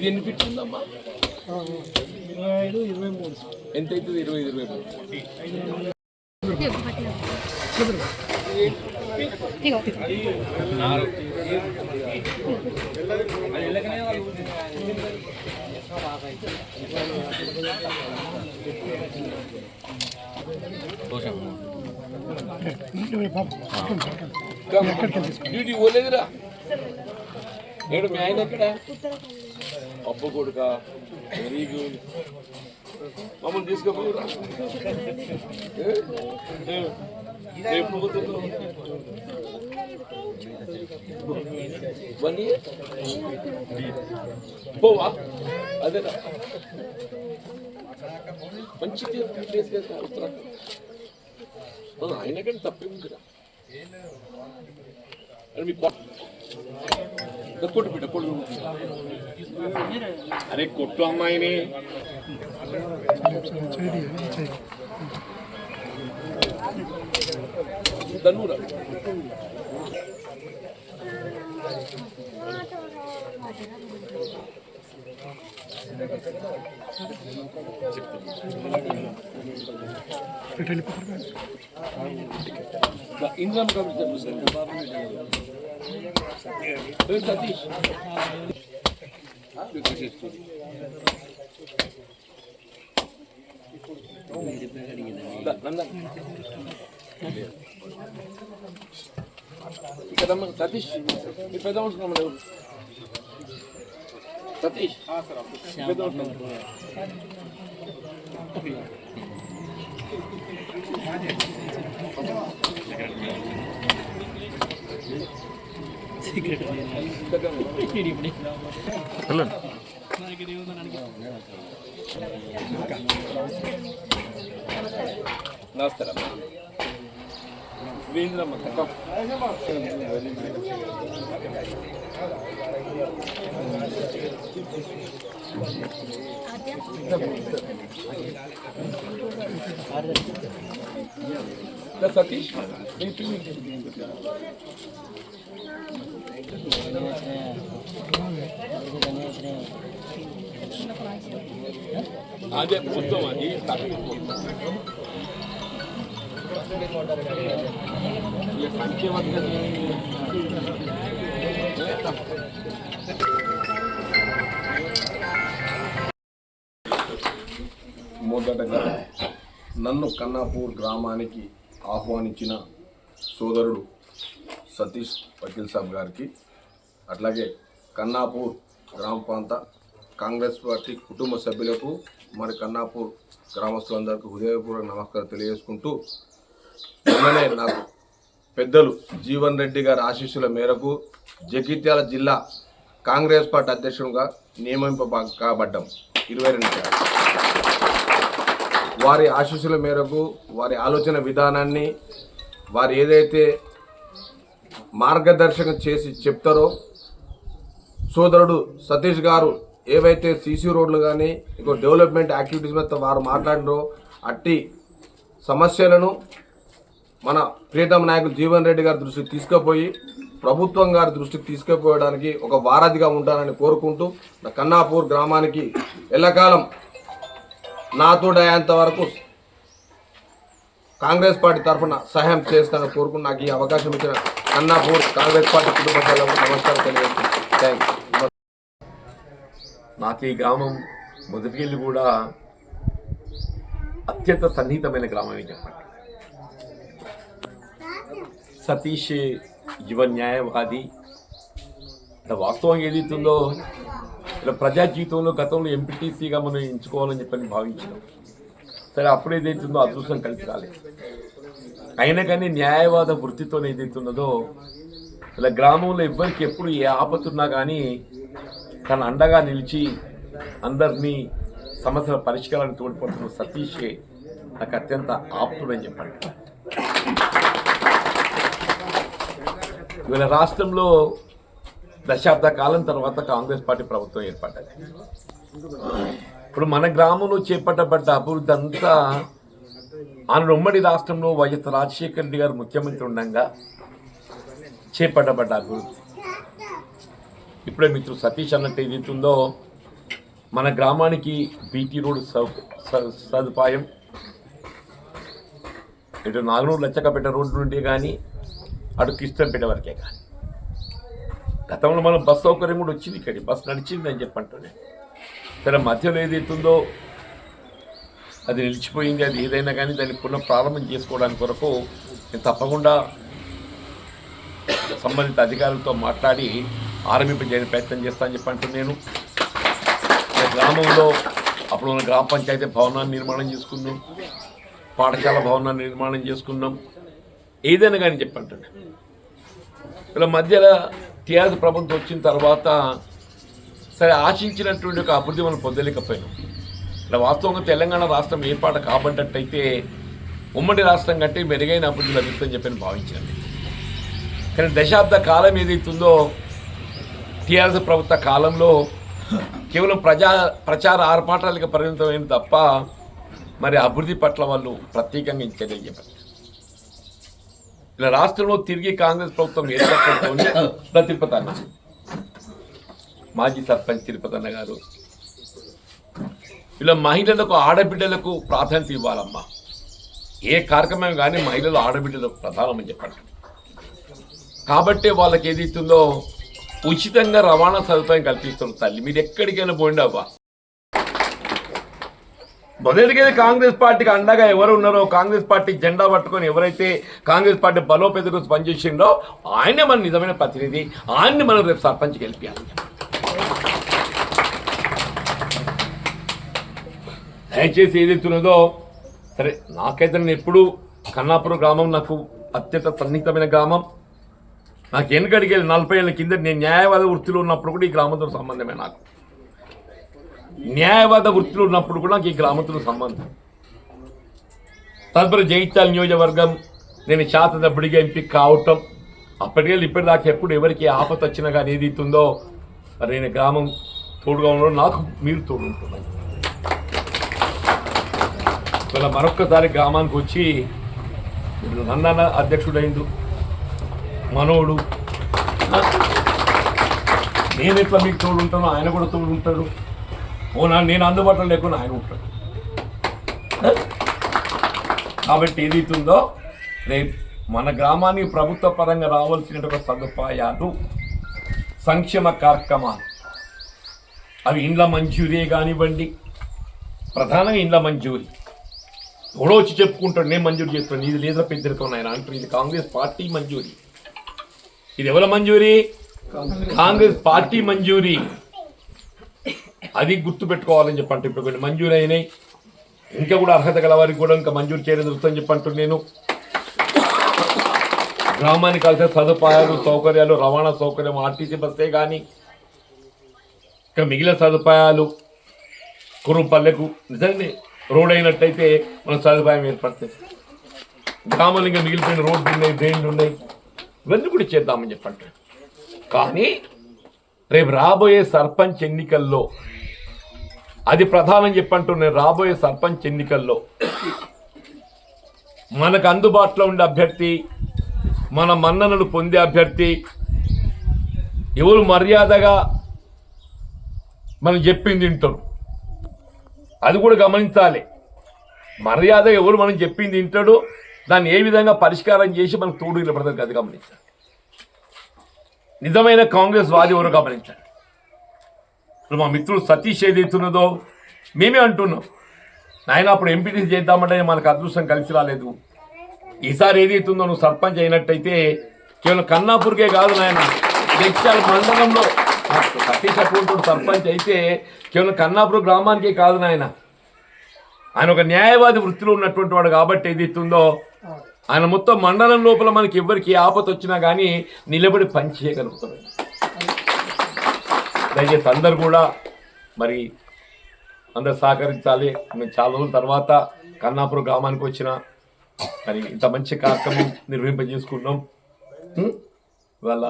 ఇది ఎన్ని ఫిట్స్ ఉందమ్మా ఇరవై ఐదు ఇరవై మూడు ఎంత అవుతుంది ఇరవై ఇరవై మూడు డ్యూటీ పోలేదురా ఏడు మీ ఆయన ఎక్కడ అప్పు కొడుక వెరీ గుడ్. మమ్మల్ని తీసుకోపోరా ఎప్పుడు పోతున్నావు? One year? పోవా? అదేనా? మంచి ప్లేస్ కదా ఉత్తరాఖండ్. ఆ, ఆయన కంటే తప్పే ఉందిరా మీ కొ- దా కొట్టు బిడ్డ కొట్టు అరే కొట్టు అమ్మాయిని ధనురా ఇంద్రామ్ కాబట్టి సార్ సతీష్ దా, నందన్ ఇక్కడ రమ్మని సతీష్ మీ పెద్ద అవసరం ఎవరు సతీష్ మీ పెద్ద అవసరం నమస్కారం వీంద్రమ్మ తక్కువ సతీష్ మీకు అదే మొత్తం అది మొదటగా నన్ను కన్నాపూర్ గ్రామానికి ఆహ్వానించిన సోదరుడు సతీష్ వకీల్ సాబ్ గారికి అట్లాగే కన్నాపూర్ గ్రామ ప్రాంత కాంగ్రెస్ పార్టీ కుటుంబ సభ్యులకు మరి కన్నాపూర్ గ్రామస్తులందరికీ హృదయపూర్వక నమస్కారం తెలియజేసుకుంటూ నిన్ననే నాకు పెద్దలు జీవన్ రెడ్డి గారి ఆశీస్సుల మేరకు జగిత్యాల జిల్లా కాంగ్రెస్ పార్టీ అధ్యక్షుడుగా నియమింప కాబడ్డాం. ఇరవై రెండు వారి ఆశీస్సుల మేరకు వారి ఆలోచన విధానాన్ని వారు ఏదైతే మార్గదర్శకం చేసి చెప్తారో సోదరుడు సతీష్ గారు ఏవైతే సీసీ రోడ్లు కానీ ఇంకో డెవలప్మెంట్ యాక్టివిటీస్ మీద వారు మాట్లాడినో అట్టి సమస్యలను మన ప్రీతం నాయకులు జీవన్ రెడ్డి గారి దృష్టికి తీసుకుపోయి ప్రభుత్వం గారి దృష్టికి తీసుకుపోవడానికి ఒక వారధిగా ఉంటానని కోరుకుంటూ నా కన్నాపూర్ గ్రామానికి ఎల్లకాలం నాతో అయ్యేంత వరకు కాంగ్రెస్ పార్టీ తరఫున సహాయం చేస్తానని కోరుకుని నాకు ఈ అవకాశం ఇచ్చిన కన్నాపూర్ కాంగ్రెస్ పార్టీ కుటుంబ సభ్యులకు నమస్కారం తెలియజేస్తున్నాను. థ్యాంక్ నాకు ఈ గ్రామం మొదటికెళ్ళి కూడా అత్యంత సన్నిహితమైన గ్రామమే చెప్పండి. సతీష్ యువ న్యాయవాది. ఇలా వాస్తవం ఏదైతుందో ఇలా ప్రజా జీవితంలో గతంలో ఎంపీటీసీగా మనం ఎంచుకోవాలని చెప్పని భావించినాం. సరే అప్పుడు ఏదైతుందో అదృష్టం కలిసి రాలేదు అయినా కానీ న్యాయవాద వృత్తితో ఏదైతున్నదో ఇలా గ్రామంలో ఎవ్వరికి ఎప్పుడు ఏ ఆపతున్నా కానీ తన అండగా నిలిచి అందరినీ సమస్యల పరిష్కారాన్ని తోడ్పడుతున్న సతీషే నాకు అత్యంత ఆప్తుడని చెప్పండి. ఇవాళ రాష్ట్రంలో దశాబ్ద కాలం తర్వాత కాంగ్రెస్ పార్టీ ప్రభుత్వం ఏర్పడ్డది. ఇప్పుడు మన గ్రామంలో చేపట్టబడ్డ అభివృద్ధి అంతా ఆయన ఉమ్మడి రాష్ట్రంలో వైఎస్ రాజశేఖర రెడ్డి గారు ముఖ్యమంత్రి ఉండగా చేపట్టబడ్డ అభివృద్ధి. ఇప్పుడే మిత్రుడు సతీష్ అన్నట్టు ఏదైతుందో మన గ్రామానికి బీటీ రోడ్ సౌ స- సదుపాయం. ఇటు నాగనూరు లచ్చకపేట రోడ్డు నుండి కానీ అటు కిష్టంపేట వరకే కానీ గతంలో మనం బస్ సౌకర్యం కూడా వచ్చింది ఇక్కడికి. బస్ నడిచింది అని చెప్పంటున్నాను సరే మధ్యలో ఏదైతుందో అది నిలిచిపోయింది. అది ఏదైనా కానీ దాన్ని పునః ప్రారంభం చేసుకోవడానికి కొరకు నేను తప్పకుండా సంబంధిత అధికారులతో మాట్లాడి ఆరంభింపజేయని ప్రయత్నం చేస్తానని చెప్పి అంటున్నాను. గ్రామంలో అప్పుడు ఉన్న గ్రామ పంచాయతీ భవనాన్ని నిర్మాణం చేసుకున్నాం పాఠశాల భవనాన్ని నిర్మాణం చేసుకున్నాం ఏదైనా కానీ చెప్పంటే ఇలా మధ్యలో టీఆర్ఎస్ ప్రభుత్వం వచ్చిన తర్వాత సరే ఆశించినటువంటి ఒక అభివృద్ధి మనం పొందలేకపోయినాం. ఇలా వాస్తవంగా తెలంగాణ రాష్ట్రం ఏర్పాటు కాబడ్డట్టయితే ఉమ్మడి రాష్ట్రం కంటే మెరుగైన అభివృద్ధి లభిస్తుందని చెప్పి భావించాను. కానీ దశాబ్ద కాలం ఏదైతుందో టీఆర్ఎస్ ప్రభుత్వ కాలంలో కేవలం ప్రజా ప్రచార ఆర్పాటాలకు పరిమితమైన తప్ప మరి అభివృద్ధి పట్ల వాళ్ళు ప్రత్యేకంగా చర్యలు చెప్పారు ఇలా రాష్ట్రంలో తిరిగి కాంగ్రెస్ ప్రభుత్వం ఏర్పడటంతో తిరుపతి అన్న మాజీ సర్పంచ్ తిరుపతి అన్న గారు ఇలా మహిళలకు ఆడబిడ్డలకు ప్రాధాన్యత ఇవ్వాలమ్మా. ఏ కార్యక్రమం కానీ మహిళలు ఆడబిడ్డలకు ప్రధానమని చెప్పండి. కాబట్టి వాళ్ళకి ఏది ఇస్తుందో ఉచితంగా రవాణా సదుపాయం కల్పిస్తున్న తల్లి. మీరు ఎక్కడికైనా పోయిండి అవ్వా. మొదటికైతే కాంగ్రెస్ పార్టీకి అండగా ఎవరు ఉన్నారో కాంగ్రెస్ పార్టీ జెండా పట్టుకొని ఎవరైతే కాంగ్రెస్ పార్టీ బలోపేత కోసం పనిచేసిండో ఆయనే మన నిజమైన ప్రతినిధి. ఆయన్ని మనం రేపు సర్పంచ్ గెలిపించాలి దయచేసి ఏదైతున్నదో సరే నాకైతే నేను ఎప్పుడు కన్నాపురం గ్రామం నాకు అత్యంత సన్నిహితమైన గ్రామం. నాకు వెనుకడికి వెళ్ళి నలభై ఏళ్ళ కింద నేను న్యాయవాద వృత్తిలో ఉన్నప్పుడు కూడా ఈ గ్రామంతో సంబంధమే నాకు. న్యాయవాద వృత్తిలో ఉన్నప్పుడు కూడా నాకు ఈ గ్రామంతో సంబంధం. తదుపరి జగిత్యాల నియోజకవర్గం నేను శాసనసభ్యుడిగా ఎంపిక కావటం. అప్పటికే ఇప్పటిదాకా ఎప్పుడు ఎవరికి ఆపత వచ్చినా కానీ ఏది ఇస్తుందో మరి నేను గ్రామం తోడుగా ఉండడం నాకు మీరు తోడుంటున్నాను ఇలా మరొక్కసారి గ్రామానికి వచ్చి నన్న అధ్యక్షుడైండు మనోడు. నేను ఎట్లా మీకు తోడు ఉంటానో ఆయన కూడా తోడు ఉంటాడు ఓ నా నేను అందుబాటులో లేకుండా ఆయన ఉంటాడు. కాబట్టి ఏదైతుందో రేపు మన గ్రామానికి ప్రభుత్వ పరంగా రావాల్సినటువంటి సదుపాయాలు సంక్షేమ కార్యక్రమాలు. అవి ఇండ్ల మంజూరీ కానివ్వండి ప్రధానంగా ఇండ్ల మంజూరీ. ఎవడో వచ్చి చెప్పుకుంటాడు నేను మంజూరు చేస్తాను ఇది లేదా పెద్దరితో ఆయన అంటారు. ఇది కాంగ్రెస్ పార్టీ మంజూరీ. ఇది ఎవరి మంజూరీ? కాంగ్రెస్. పార్టీ మంజూరీ. అది గుర్తు పెట్టుకోవాలని చెప్పంటే ఇప్పుడు కొన్ని మంజూరు అయినాయి. ఇంకా కూడా అర్హత గల వారికి కూడా ఇంకా మంజూరు చేయడం జరుగుతుందని చెప్పంటు నేను. గ్రామానికి కలిసే సదుపాయాలు సౌకర్యాలు రవాణా సౌకర్యం ఆర్టీసీ బస్సే కానీ ఇంకా మిగిలిన సదుపాయాలు కురుపల్లెకు. నిజంగానే రోడ్ అయినట్టయితే మన సదుపాయం ఏర్పడుతుంది గ్రామాలు ఇంకా మిగిలిపోయిన రోడ్లు ఉన్నాయి డ్రైన్లు ఉన్నాయి. ఇవన్నీ కూడా చేద్దామని చెప్పండి కానీ రేపు రాబోయే సర్పంచ్ ఎన్నికల్లో అది ప్రధానం చెప్పంటున్నాను రాబోయే సర్పంచ్ ఎన్నికల్లో మనకు అందుబాటులో ఉండే అభ్యర్థి మన మన్ననలు పొందే అభ్యర్థి ఎవరు మర్యాదగా మనం చెప్పింది వింటారు. అది కూడా గమనించాలి. మర్యాద ఎవరు మనం చెప్పింది వింటాడు దాన్ని ఏ విధంగా పరిష్కారం చేసి మనకు తోడు నిలబడతారు అది గమనించాలి. నిజమైన కాంగ్రెస్ వాది ఎవరు గమనించాలి? ఇప్పుడు మా మిత్రుడు సతీష్ ఏదైతున్నదో మేమే అంటున్నాం. నాయన అప్పుడు ఎంపీటీసీ చేద్దామంటే మనకు అదృష్టం కలిసి రాలేదు. ఈసారి ఏదైతుందో నువ్వు సర్పంచ్ అయినట్టయితే కేవలం కన్నాపూర్కే కాదు నాయన లక్ష్యాల మండలంలో సతీష్ అటువంటి సర్పంచ్ అయితే కేవలం కన్నాపురం గ్రామానికే కాదు నాయన. ఆయన ఒక న్యాయవాది వృత్తిలో ఉన్నటువంటి వాడు కాబట్టి ఏదైతుందో ఆయన మొత్తం మండలం లోపల మనకి ఎవరికి ఆపత వచ్చినా కానీ నిలబడి పని చేయగలుగుతాడు. దయచేసి అందరు కూడా మరి అందరు సహకరించాలి. మేము చాలా రోజుల తర్వాత కన్నాపురం గ్రామానికి వచ్చిన మరి ఇంత మంచి కార్యక్రమం నిర్వహింపజేసుకున్నాం వాళ్ళ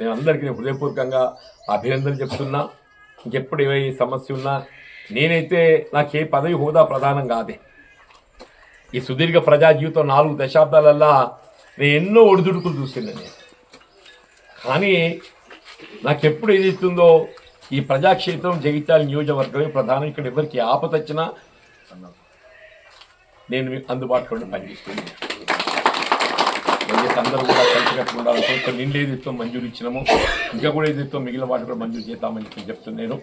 నేను అందరికీ హృదయపూర్వకంగా అభినందనలు చెప్తున్నా. ఇంకెప్పుడు ఏ సమస్య ఉన్నా నేనైతే నాకు ఏ పదవి హోదా ప్రధానం కాదే. ఈ సుదీర్ఘ ప్రజా జీవితం నాలుగు దశాబ్దాలల్లా నేను ఎన్నో ఒడిదుడుకులు చూసింది నేను. కానీ నాకెప్పుడు ఏది ఇస్తుందో ఈ ప్రజాక్షేత్రం జగిత్యాల నియోజకవర్గమే ప్రధానం ఇక్కడ ఎవరికి ఆపతచ్చినా నేను అందుబాటులో పనిచేస్తున్నాను దయచేసి అందరూ కూడా కలిసి ఉండాలి. కొంచెం నిన్న ఏదైతే మంజూరు ఇచ్చినాము. ఇంకా కూడా ఏదైతే మిగిలిన వాటి కూడా మంజూరు చేద్దామని చెప్పి చెప్తున్నాను.